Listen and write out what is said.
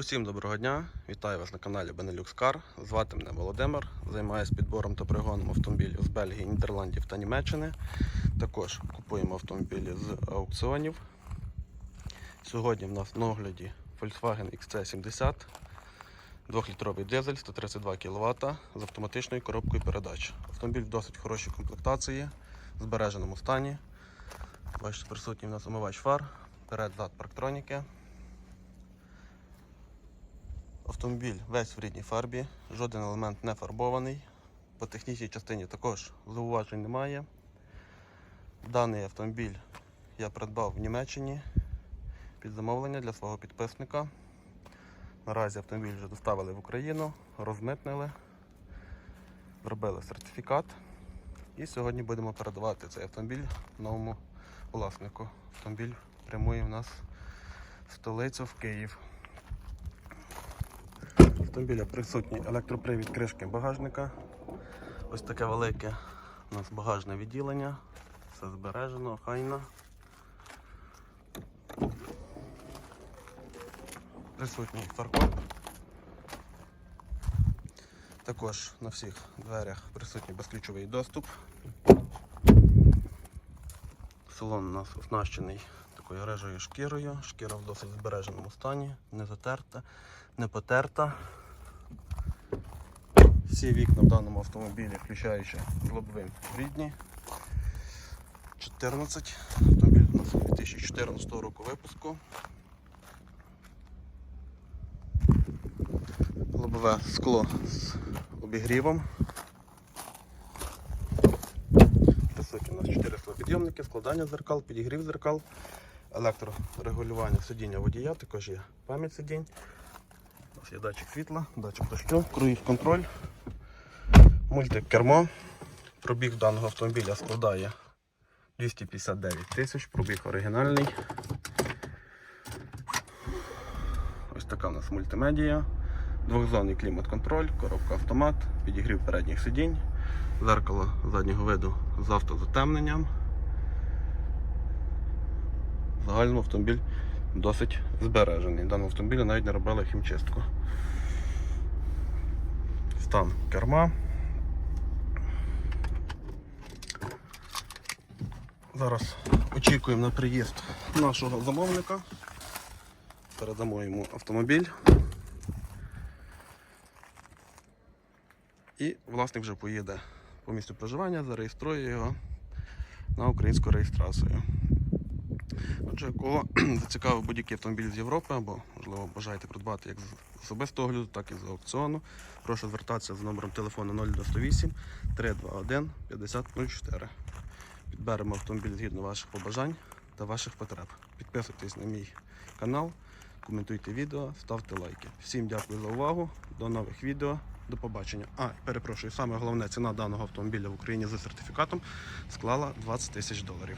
Усім доброго дня! Вітаю вас на каналі Benelux Car. Звати мене Володимир. Займаюся підбором та пригоном автомобілів з Бельгії, Нідерландів та Німеччини. Також купуємо автомобілі з аукціонів. Сьогодні в нас на огляді Volkswagen XC70, 2-літровий дизель, 132 кВт з автоматичною коробкою передач. Автомобіль в досить хорошій комплектації, в збереженому стані. Бачите, присутній в нас омивач фар, перед-зад парктроніки. Автомобіль весь в рідній фарбі, жоден елемент не фарбований. По технічній частині також зауважень немає. Даний автомобіль я придбав в Німеччині під замовлення для свого підписника. Наразі автомобіль вже доставили в Україну, розмитнили, зробили сертифікат. І сьогодні будемо передавати цей автомобіль новому власнику. Автомобіль прямує в нас в столицю в Київ. Автомобіля присутній електропривід кришки багажника. Ось таке велике у нас багажне відділення. Все збережено, хайно. Присутній фаркоп. Також на всіх дверях присутній безключовий доступ. Салон у нас оснащений такою рижою шкірою. Шкіра в досить збереженому стані, не затерта, не потерта. Всі вікна в даному автомобілі, включаючи з лобовим рідні. 14. Автомобіль у нас 2014 року випуску. Лобове скло з обігрівом. Присутні у нас 4 склопідйомники, складання зеркал, підігрів зеркал, електрорегулювання сидіння водія, також є пам'ять сидінь. Є датчик світла, датчик дощу, круїз контроль, мультикермо. Пробіг даного автомобіля складає 259 тисяч, пробіг оригінальний. Ось така у нас мультимедія, двохзонний клімат-контроль, коробка автомат, підігрів передніх сидінь, зеркало заднього виду з автозатемненням. В загальному автомобіль досить збережений. Даному автомобілі навіть не робили хімчистку. Стан керма. Зараз очікуємо на приїзд нашого замовника. Передамо йому автомобіль. І власник вже поїде по місцю проживання, зареєструє його на українську реєстрацію. Отже, кого зацікавив будь-який автомобіль з Європи, або, можливо, бажаєте придбати як з особистого огляду, так і з аукціону, прошу звертатися за номером телефону 098 321 5004. Підберемо автомобіль згідно ваших побажань та ваших потреб. Підписуйтесь на мій канал, коментуйте відео, ставте лайки. Всім дякую за увагу. До нових відео. До побачення. А, перепрошую, саме головне ціна даного автомобіля в Україні за сертифікатом склала 20 тисяч доларів.